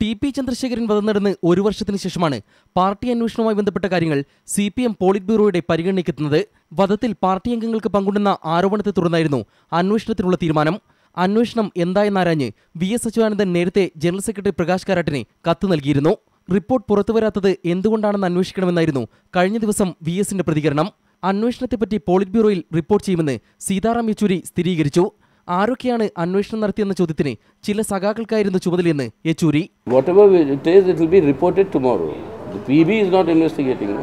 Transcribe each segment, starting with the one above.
T P Chandrasekharan വധം നടന്ന് ഒരു വർഷത്തിന് ശേഷമാണ് പാർട്ടി അന്വേഷണവുമായി ബന്ധപ്പെട്ട കാര്യങ്ങൾ സി പി എം പോളിറ്റ് ബ്യൂറോയുടെ പരിഗണനയ്ക്കെത്തുന്നത്. വധത്തിൽ പാർട്ടി അംഗങ്ങൾക്ക് പങ്കുണ്ടെന്ന ആരോപണത്തെ തുടർന്നായിരുന്നു അന്വേഷണത്തിനുള്ള തീരുമാനം. അന്വേഷണം എന്തായെന്നാരാഞ്ഞ് വി എസ് അച്യുതാനന്ദൻ നേരത്തെ ജനറൽ സെക്രട്ടറി പ്രകാശ് കാരാട്ടിന് കത്ത് നൽകിയിരുന്നു. റിപ്പോർട്ട് പുറത്തുവരാത്തത് എന്തുകൊണ്ടാണെന്ന് അന്വേഷിക്കണമെന്നായിരുന്നു കഴിഞ്ഞ ദിവസം വി എസിന്റെ പ്രതികരണം. അന്വേഷണത്തെപ്പറ്റി പോളിറ്റ് ബ്യൂറോയിൽ റിപ്പോർട്ട് ചെയ്യുമെന്ന് സീതാറാം യെച്ചൂരി സ്ഥിരീകരിച്ചു. ആരൊക്കെയാണ് അന്വേഷണം നടത്തിയെന്ന ചോദ്യത്തിന് ചില സഖാക്കൾക്കായിരുന്നു ചുമതലയെന്ന് Yechury Whatever it is, it will be reported tomorrow. The PB is not investigating. no?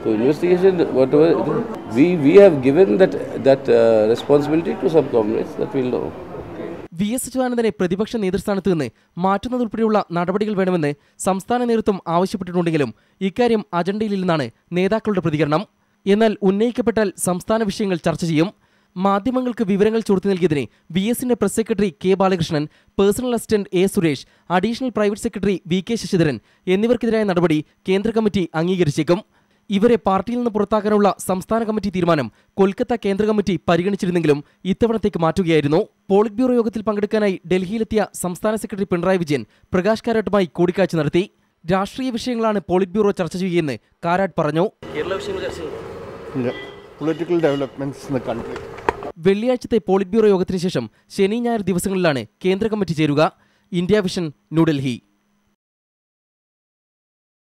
So investigation, whatever, it is, we, we have given that, that uh, responsibility to some comrades that we'll know. V S അച്യുതാനന്ദനെ പ്രതിപക്ഷ നേതൃസ്ഥാനത്ത് നിന്ന് മാറ്റുന്നതുൾപ്പെടെയുള്ള നടപടികൾ വേണമെന്ന് സംസ്ഥാന നേതൃത്വം ആവശ്യപ്പെട്ടിട്ടുണ്ടെങ്കിലും ഇക്കാര്യം അജണ്ടയിലില്ലെന്നാണ് നേതാക്കളുടെ പ്രതികരണം എന്നാൽ ഉന്നയിക്കപ്പെട്ടാൽ സംസ്ഥാന വിഷയങ്ങൾ ചർച്ച ചെയ്യും മാധ്യമങ്ങൾക്ക് വിവരങ്ങൾ ചോർത്തി നൽകിയതിന് വി എസിന്റെ press secretary K Balakrishnan personal assistant A Suresh additional private secretary V K Sasidharan എന്നിവർക്കെതിരായ നടപടി കേന്ദ്ര കമ്മിറ്റി അംഗീകരിച്ചേക്കും. ഇവരെ പാർട്ടിയിൽ നിന്ന് പുറത്താക്കാനുള്ള സംസ്ഥാന കമ്മിറ്റി തീരുമാനം കൊൽക്കത്ത കേന്ദ്ര കമ്മിറ്റി പരിഗണിച്ചിരുന്നെങ്കിലും ഇത്തവണത്തേക്ക് മാറ്റുകയായിരുന്നു. പോളിറ്റ് ബ്യൂറോ യോഗത്തിൽ പങ്കെടുക്കാനായി ഡൽഹിയിലെത്തിയ സംസ്ഥാന സെക്രട്ടറി പിണറായി വിജയൻ പ്രകാശ് കാരാട്ടുമായി കൂടിക്കാഴ്ച നടത്തി. രാഷ്ട്രീയ വിഷയങ്ങളാണ് പോളിറ്റ് ബ്യൂറോ ചർച്ച ചെയ്യുകയെന്ന് കാരാട്ട് പറഞ്ഞു. Political developments in the country. വെള്ളിയാഴ്ചത്തെ പോളിറ്റ് ബ്യൂറോ യോഗത്തിന് ശേഷം ശനി ഞായർ ദിവസങ്ങളിലാണ് കേന്ദ്ര കമ്മിറ്റി ചേരുക. India vision New Delhi.